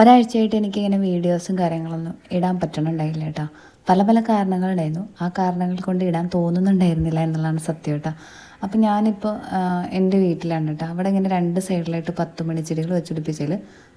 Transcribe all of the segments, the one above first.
ഒരാഴ്ചയായിട്ട് എനിക്കിങ്ങനെ വീഡിയോസും കാര്യങ്ങളൊന്നും ഇടാൻ പറ്റണുണ്ടായില്ല കേട്ടോ. പല പല കാരണങ്ങളുണ്ടായിരുന്നു. ആ കാരണങ്ങൾ കൊണ്ട് ഇടാൻ തോന്നുന്നുണ്ടായിരുന്നില്ല എന്നുള്ളതാണ് സത്യം കേട്ടോ. അപ്പം ഞാനിപ്പോൾ എന്റെ വീട്ടിലാണ് കേട്ടോ. അവിടെ ഇങ്ങനെ രണ്ട് സൈഡിലായിട്ട് പത്ത് മണി ചെടികൾ വെച്ചുപിടിപ്പിച്ചാൽ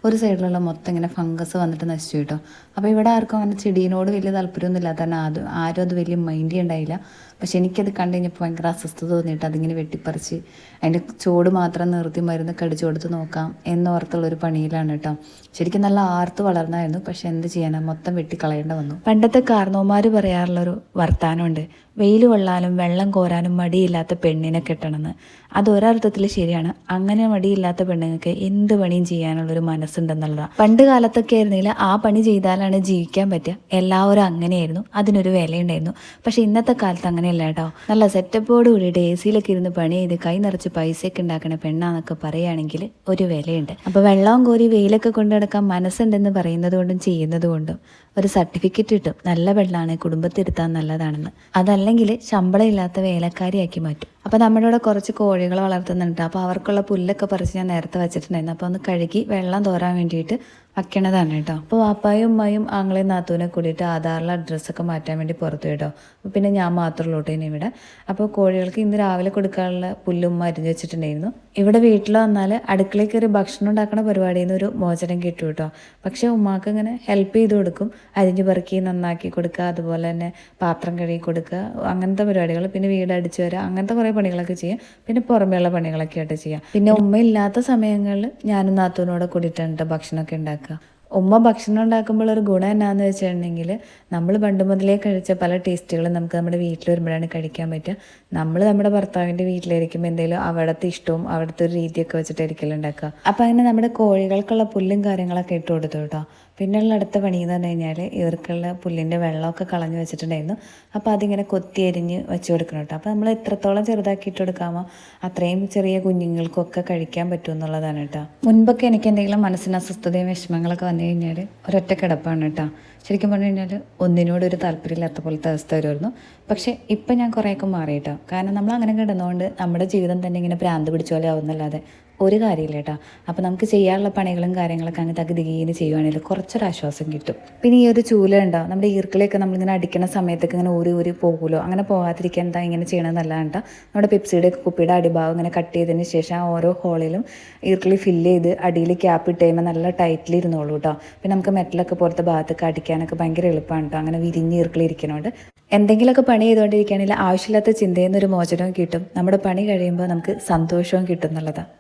ഒരു സൈഡിലുള്ള മൊത്തം ഇങ്ങനെ ഫംഗസ് വന്നിട്ട് നശിച്ചു കേട്ടോ. അപ്പോൾ ഇവിടെ ആർക്കും അങ്ങനെ ചെടീനോട് വലിയ താല്പര്യമൊന്നും കാരണം അത് ആരും അത് വലിയ മൈൻഡ് ഉണ്ടായില്ല പക്ഷെ എനിക്കത് കണ്ടു കഴിഞ്ഞപ്പോൾ ഭയങ്കര അസ്വസ്ഥത തോന്നിയിട്ട് അതിങ്ങനെ വെട്ടിപ്പറിച്ച് അതിന്റെ ചോട് മാത്രം നിർത്തി മരുന്ന് കടിച്ചു കൊടുത്ത് നോക്കാം എന്നോർത്തുള്ളൊരു പണിയിലാണ് കേട്ടോ. ശരിക്കും നല്ല ആർത്ത് വളർന്നായിരുന്നു പക്ഷെ എന്ത് ചെയ്യാനാ? മൊത്തം വെട്ടിക്കളയേണ്ട വന്നു. പണ്ടത്തെ കാർന്നോമാർ പറയാറുള്ളൊരു വർത്താനമുണ്ട് വെയിൽ കൊള്ളാനും വെള്ളം കോരാനും മടിയില്ലാത്ത പെണ്ണിനെ കെട്ടണമെന്ന്. അത് ഒരർത്ഥത്തിൽ ശരിയാണ്. അങ്ങനെ മടിയില്ലാത്ത പെണ്ണുങ്ങൾക്ക് എന്ത് പണിയും ചെയ്യാനുള്ളൊരു മനസ്സുണ്ടെന്നുള്ളതാണ് പണ്ട് കാലത്തൊക്കെ ആയിരുന്നെങ്കിൽ ആ പണി ചെയ്താലാണ് ജീവിക്കാൻ പറ്റുക. എല്ലാവരും അങ്ങനെയായിരുന്നു അതിനൊരു വിലയുണ്ടായിരുന്നു. പക്ഷെ ഇന്നത്തെ കാലത്ത് അങ്ങനെയല്ല കേട്ടോ നല്ല സെറ്റപ്പോട് കൂടിയിട്ട് എ സിയിലൊക്കെ ഇരുന്ന് പണി ചെയ്ത് കൈ നിറച്ച് പൈസയൊക്കെ ഉണ്ടാക്കണ പെണ്ണാന്നൊക്കെ പറയുകയാണെങ്കിൽ ഒരു വിലയുണ്ട്. അപ്പോൾ വെള്ളവും കോരി വെയിലൊക്കെ കൊണ്ടു നടക്കാൻ മനസ്സുണ്ടെന്ന് പറയുന്നത് കൊണ്ടും ചെയ്യുന്നത് കൊണ്ടും ഒരു സർട്ടിഫിക്കറ്റ് കിട്ടും. നല്ല പെണ്ണാണ് കുടുംബത്തിരുത്താൻ നല്ലതാണെന്ന്. അതല്ലെങ്കിൽ ശമ്പളം ഇല്ലാത്ത വേലക്കാരിയാക്കി മാറ്റും. അപ്പോൾ നമ്മുടെ ഇവിടെ കുറച്ച് കോഴികൾ വളർത്തുന്നുണ്ട്. അപ്പോൾ അവർക്കുള്ള പുല്ലൊക്കെ പറിച്ച് ഞാൻ നേരത്തെ വെച്ചിട്ടുണ്ടായിരുന്നു. അപ്പോൾ ഒന്ന് കഴുകി വെള്ളം തോരാൻ വേണ്ടിയിട്ട് വയ്ക്കണതാണ് കേട്ടോ. അപ്പോൾ വാപ്പായും ഉമ്മയും ആങ്ങളെയും നാത്തൂനെ കൂടിയിട്ട് ആധാറിലെ അഡ്രസ്സൊക്കെ മാറ്റാൻ വേണ്ടി പുറത്തു കേട്ടോ. അപ്പോൾ പിന്നെ ഞാൻ കേട്ടോ ഇനി ഇവിടെ. അപ്പോൾ കോഴികൾക്ക് ഇന്ന് രാവിലെ കൊടുക്കാനുള്ള പുല്ലും മരുന്ന് വെച്ചിട്ടുണ്ടായിരുന്നു. ഇവിടെ വീട്ടിൽ വന്നാൽ അടുക്കളയിൽ കയറി ഭക്ഷണം ഉണ്ടാക്കുന്ന പരിപാടിയിൽ നിന്ന് ഒരു മോചനം കിട്ടും കേട്ടോ. പക്ഷേ ഉമ്മാക്ക് ഇങ്ങനെ ഹെൽപ്പ് ചെയ്ത് കൊടുക്കും. അരിഞ്ഞു പെറുക്കി നന്നാക്കി കൊടുക്കുക. അതുപോലെ തന്നെ പാത്രം കഴുകി കൊടുക്കുക. അങ്ങനത്തെ പരിപാടികൾ പിന്നെ വീട് അടിച്ചു വരിക. അങ്ങനത്തെ കുറേ പണികളൊക്കെ ചെയ്യാം. പിന്നെ പുറമേയുള്ള പണികളൊക്കെ ആയിട്ട് ചെയ്യാം. പിന്നെ ഉമ്മ ഇല്ലാത്ത സമയങ്ങളിൽ ഞാനും നാത്തൂനോടെ കൂടിയിട്ടുണ്ട് ഭക്ഷണമൊക്കെ ഉണ്ടാക്കുക. ഉമ്മ ഭക്ഷണം ഉണ്ടാക്കുമ്പോൾ ഒരു ഗുണം എന്നാന്ന് വെച്ചിട്ടുണ്ടെങ്കിൽ നമ്മൾ പണ്ട് മുതലേ കഴിച്ച പല ടേസ്റ്റുകളും നമുക്ക് നമ്മുടെ വീട്ടിൽ വരുമ്പോഴാണ് കഴിക്കാൻ പറ്റുക. നമ്മൾ നമ്മുടെ ഭർത്താവിന്റെ വീട്ടിലായിരിക്കുമ്പോൾ എന്തെങ്കിലും അവിടുത്തെ ഇഷ്ടവും അവിടുത്തെ ഒരു രീതിയൊക്കെ വെച്ചിട്ടായിരിക്കും ഉണ്ടാക്കുക. അപ്പോൾ അങ്ങനെ നമ്മുടെ കോഴികൾക്കുള്ള പുല്ലും കാര്യങ്ങളൊക്കെ ഇട്ട് കൊടുത്തു കേട്ടോ. പിന്നെയുള്ള അടുത്ത പണി എന്ന് പറഞ്ഞു കഴിഞ്ഞാൽ ഇവർക്കുള്ള പുല്ലിന്റെ വെള്ളമൊക്കെ കളഞ്ഞു വെച്ചിട്ടുണ്ടായിരുന്നു. അപ്പോൾ അതിങ്ങനെ കൊത്തി അരിഞ്ഞ് വെച്ച് കൊടുക്കണം കേട്ടോ. അപ്പോൾ നമ്മൾ എത്രത്തോളം ചെറുതാക്കിയിട്ട് കൊടുക്കാമോ? അത്രയും ചെറിയ കുഞ്ഞുങ്ങൾക്കൊക്കെ കഴിക്കാൻ പറ്റും എന്നുള്ളതാണ് കേട്ടോ. മുൻപൊക്കെ എനിക്ക് എന്തെങ്കിലും മനസ്സിന് അസ്വസ്ഥതയും വിഷമങ്ങളൊക്കെ വന്നു കഴിഞ്ഞാൽ ഒരൊറ്റ കിടപ്പാണ് കേട്ടോ. ശരിക്കും പറഞ്ഞു കഴിഞ്ഞാൽ ഒന്നിനോടൊരു താല്പര്യമില്ലാത്ത പോലത്തെ അവസ്ഥ വരുമായിരുന്നു. പക്ഷേ ഇപ്പം ഞാൻ കുറേയൊക്കെ മാറി കേട്ടോ. കാരണം നമ്മൾ അങ്ങനെ കിടന്നുകൊണ്ട് നമ്മുടെ ജീവിതം തന്നെ ഇങ്ങനെ ഭ്രാന്ത് പിടിച്ച പോലെ ആവുന്നല്ലാതെ ഒരു കാര്യമില്ല കേട്ടോ. അപ്പോൾ നമുക്ക് ചെയ്യാനുള്ള പണികളും കാര്യങ്ങളൊക്കെ അങ്ങ് തകുതികീന്ന് ചെയ്യുവാണെങ്കിൽ കുറച്ചൊരു ആശ്വാസം കിട്ടും. പിന്നെ ഈ ഒരു ചൂല ഉണ്ടാവും നമ്മുടെ ഈർക്കിളിയൊക്കെ നമ്മളിങ്ങനെ അടിക്കുന്ന സമയത്തൊക്കെ ഇങ്ങനെ ഊരി ഊരി പോകുമല്ലോ അങ്ങനെ പോകാതിരിക്കാൻ എന്താ ഇങ്ങനെ ചെയ്യണമെന്നല്ല കേട്ടോ. നമ്മുടെ പെപ്സിയുടെ കുപ്പിയുടെ അടിഭാഗം ഇങ്ങനെ കട്ട് ചെയ്തതിന് ശേഷം ആ ഓരോ ഹോളിലും ഈർക്കിളി ഫില്ല് ചെയ്ത് അടിയിൽ ക്യാപ്പ് ഇട്ട് കഴിയുമ്പോൾ നല്ല ടൈറ്റിൽ ഇരുന്നോളൂ കേട്ടോ. പിന്നെ നമുക്ക് മെറ്റലൊക്കെ പുറത്തെ ഭാഗത്തൊക്കെ അടിക്കാനൊക്കെ ഭയങ്കര എളുപ്പമാണ് കേട്ടോ. അങ്ങനെ വിരിഞ്ഞ് ഈർക്കിളി ഇരിക്കണോണ്ട്. എന്തെങ്കിലുമൊക്കെ പണി ചെയ്തുകൊണ്ടിരിക്കുകയാണെങ്കിൽ ആവശ്യമില്ലാത്ത ചിന്തയിൽ നിന്നൊരു മോചനവും കിട്ടും. നമ്മുടെ പണി കഴിയുമ്പോൾ നമുക്ക് സന്തോഷവും കിട്ടും എന്നുള്ളതാണ്.